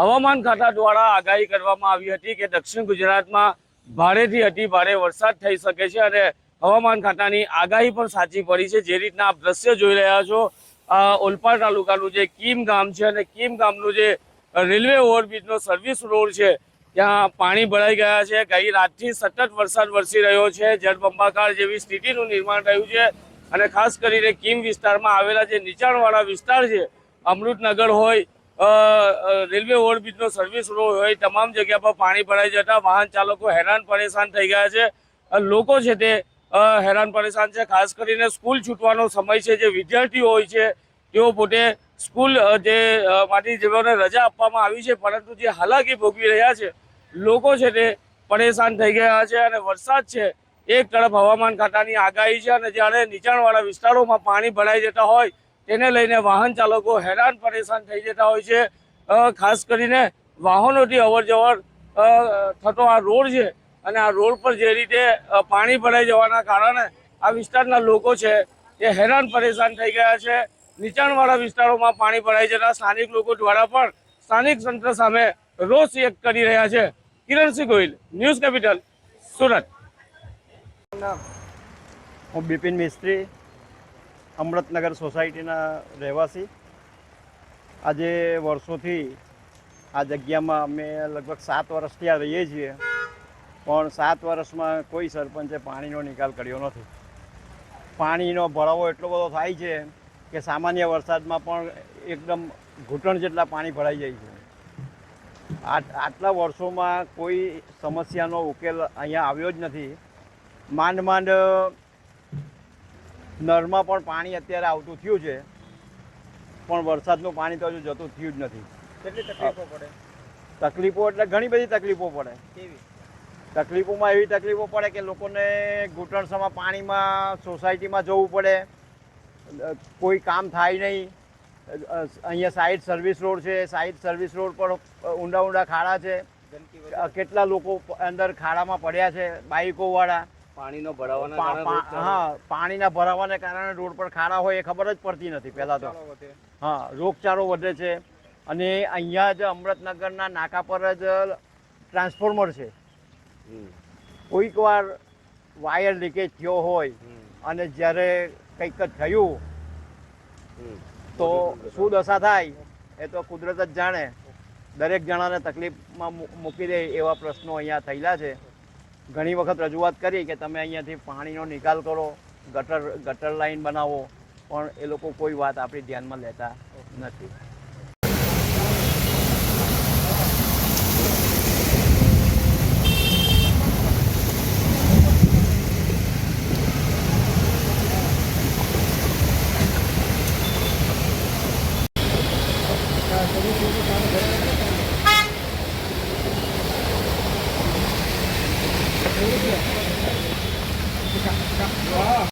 હવામાન ખાતા દ્વારા આગાહી કરવામાં આવી હતી કે દક્ષિણ ગુજરાતમાં ભારેથી અતિ ભારે વરસાદ થઈ શકે છે અને હવામાન ખાતાની આગાહી પણ સાચી પડી છે. જે રીતના આપ દ્રશ્ય જોઈ રહ્યા છો ઓલપાડ તાલુકાનું જે કીમ ગામ છે અને કીમ ગામનું જે રેલવે ઓવરબ્રિજનો સર્વિસ રોડ છે, ત્યાં પાણી ભરાઈ ગયા છે. ગઈ રાતથી સતત વરસાદ વરસી રહ્યો છે. જળબંબાકાર જેવી સ્થિતિનું નિર્માણ થયું છે અને ખાસ કરીને કીમ વિસ્તારમાં આવેલા જે નીચાણવાળા વિસ્તાર છે, અમૃતનગર હોય રેલવે ઓવરબ્રિજનો સર્વિસ રોડ હોય, તમામ જગ્યા પર પાણી ભરાઈ જતા વાહન ચાલકો હેરાન પરેશાન થઈ ગયા છે. લોકો છે તે હેરાન પરેશાન છે. ખાસ કરીને સ્કૂલ છૂટવાનો સમય છે. જે વિદ્યાર્થીઓ હોય છે, તેઓ પોતે સ્કૂલ જે માટે જેઓને રજા આપવામાં આવી છે, પરંતુ જે હાલાકી ભોગવી રહ્યા છે, લોકો છે તે પરેશાન થઈ ગયા છે અને વરસાદ છે, એક તરફ હવામાન ખાતાની આગાહી છે અને જ્યારે નીચાણવાળા વિસ્તારોમાં પાણી ભરાઈ જતા હોય તેને લઈને વાહન ચાલકો હેરાન પરેશાન થઈ જતા હોય છે. ખાસ કરીને વાહનોથી અવર જવર થતો આ રોડ છે અને આ રોડ પર જે રીતે પાણી ભરાઈ જવાના કારણે આ વિસ્તારના લોકો છે એ હેરાન પરેશાન થઈ ગયા છે. નીચાણવાળા વિસ્તારોમાં પાણી ભરાઈ જતા સ્થાનિક લોકો દ્વારા પણ સ્થાનિક તંત્ર સામે રોષ વ્યક્ત કરી રહ્યા છે. Kiransinh Gohil, news capital, Surat. હું બિપિન મિસ્ત્રી. અમૃતનગર સોસાયટીના રહેવાસી. આજે વર્ષોથી આ જગ્યામાં અમે લગભગ સાત વર્ષથી આ રહીએ છીએ, પણ સાત વર્ષમાં કોઈ સરપંચે પાણીનો નિકાલ કર્યો નથી. પાણીનો ભરાવો એટલો બધો થાય છે કે સામાન્ય વરસાદમાં પણ એકદમ ઘૂંટણ જેટલા પાણી ભરાઈ જાય છે. આટ આટલા વર્ષોમાં કોઈ સમસ્યાનો ઉકેલ અહીંયા આવ્યો જ નથી. માંડ માંડ નળમાં પણ પાણી અત્યારે આવતું થયું છે. પણ વરસાદનું પાણી તો હજુ જતું થયું જ નથી. કેટલી તકલીફો પડે? તકલીફો એટલે ઘણી બધી તકલીફો પડે. કેવી? તકલીફોમાં એવી તકલીફો પડે કે લોકોને ઘૂંટણસમાં પાણીમાં સોસાયટીમાં જવું પડે. કોઈ કામ થાય નહીં. અહીંયા સાઈડ સર્વિસ રોડ છે સાઈડ સર્વિસ રોડ પર ઊંડા ઊંડા ખાડા છે. કેટલા લોકો અંદર ખાડામાં પડ્યા છે બાઈકોવાળા પાણીનો ભરાવાના કારણે હા પાણીના ભરાવાને કારણે રોડ પર ખાડા હોય એ ખબર જ પડતી નથી પહેલાં તો. હા રોગચાળો વધે છે. અને અહીંયા જ અમૃતનગરના નાકા પર જ ટ્રાન્સફોર્મર છે. કોઈક વાર વાયર લીકેજ થયો હોય અને જ્યારે કંઈક જ થયું. તો શું દશા થાય એ તો કુદરત જ જાણે. દરેક જણાને તકલીફમાં મૂકી દે એવા પ્રશ્નો અહીંયા થયેલા છે. ઘણી વખત રજૂઆત કરી કે તમે અહીંયાથી પાણીનો નિકાલ કરો, ગટર ગટર લાઈન બનાવો, પણ એ લોકો કોઈ વાત આપણી ધ્યાનમાં લેતા નથી. Wah.